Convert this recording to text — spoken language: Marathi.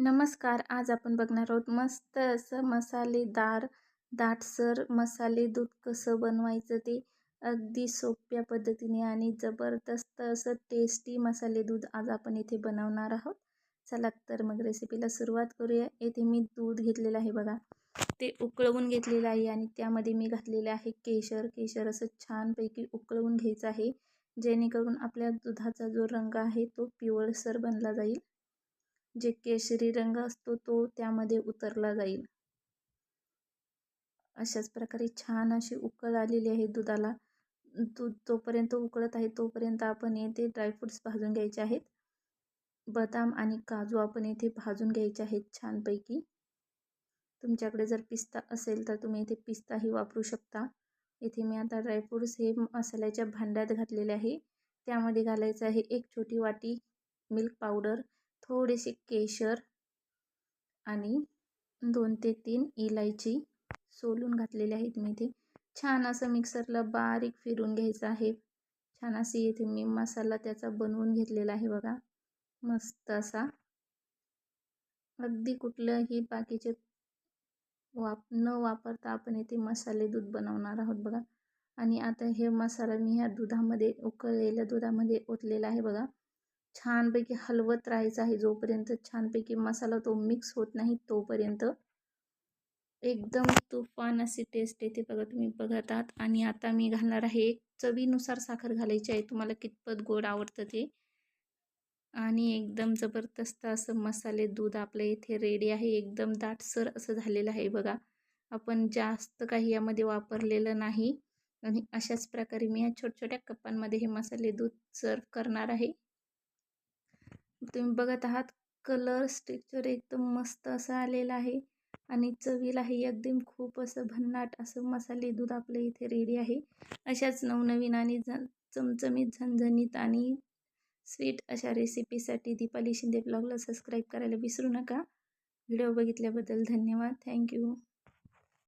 नमस्कार आज आपण बघणार आहोत मस्त असं मसालेदार दाटसर मसाले दूध कसं बनवायचं ते अगदी सोप्या पद्धतीने आणि जबरदस्त असं टेस्टी मसाले दूध आज आपण इथे बनवणार आहोत. चला तर मग रेसिपीला सुरुवात करूया. येथे मी दूध घेतलेलं आहे बघा. ते उकळवून घेतलेलं आहे आणि त्यामध्ये मी घातलेले आहे केशर. केशर असं छानपैकी उकळवून घ्यायचं आहे. जेणेकरून आपल्या दुधाचा जो रंग आहे तो पिवळसर बनला जाईल. जे केशरी रंग असतो तो त्यामध्ये उतरला जाईल. अशाच प्रकारे छान अशी उकळ आलेली आहे दुधाला. दूध जोपर्यंत उकळत आहे तोपर्यंत आपण येथे ड्रायफ्रूट्स भाजून घ्यायचे आहेत. बदाम आणि काजू आपण येथे भाजून घ्यायचे आहेत छानपैकी. तुमच्याकडे जर पिस्ता असेल तर तुम्ही इथे पिस्ताही वापरू शकता. इथे मी आता ड्रायफ्रूट्स हे मसाल्याच्या भांड्यात घातलेले आहे. त्यामध्ये घालायचं आहे एक छोटी वाटी मिल्क पावडर थोडेसे केशर आणि दोन ते तीन इलायची सोलून घातलेले आहेत मी इथे छान असं मिक्सरला बारीक फिरून घ्यायचं आहे. छान अशी इथे मी मसाला त्याचा बनवून घेतलेला आहे बघा. मस्त असा. अगदी कुठलंही बाकीचे वाप न वापरता आपण इथे मसाले दूध बनवणार आहोत बघा. आणि आता हे मसाला मी ह्या दुधामध्ये उकळलेल्या दुधामध्ये ओतलेला आहे बघा. छानपैकी हलवत राहायचं आहे जोपर्यंत छानपैकी मसाला तो मिक्स होत नाही तोपर्यंत. एकदम तुफान अशी टेस्ट येते बघा तुम्ही बघत आहात आणि आता मी घालणार आहे एक चवीनुसार साखर घालायची आहे. तुम्हाला कितपत गोड आवडतं ते. आणि एकदम जबरदस्त असं मसाले दूध आपल्या इथे रेडी आहे. एकदम दाटसर असं झालेलं आहे बघा. आपण जास्त काही यामध्ये वापरलेलं नाही. आणि अशाच प्रकारे मी या छोट्या छोट्या कप्पांमध्ये हे मसाले दूध सर्व करणार आहे. तुम्ही बघत आहात कलर स्ट्रक्चर एकदम मस्त असं आलेलं आहे आणि चवीलाही एकदम खूप असं भन्नाट असं मसाले दूध आपल्या इथे रेडी आहे. अशाच नवनवीन आणि झ चमचमीत झणझणीत आणि स्वीट अशा रेसिपीसाठी दीपाली शिंदे ब्लॉगला सबस्क्राईब करायला विसरू नका. व्हिडिओ बघितल्याबद्दल धन्यवाद. थँक्यू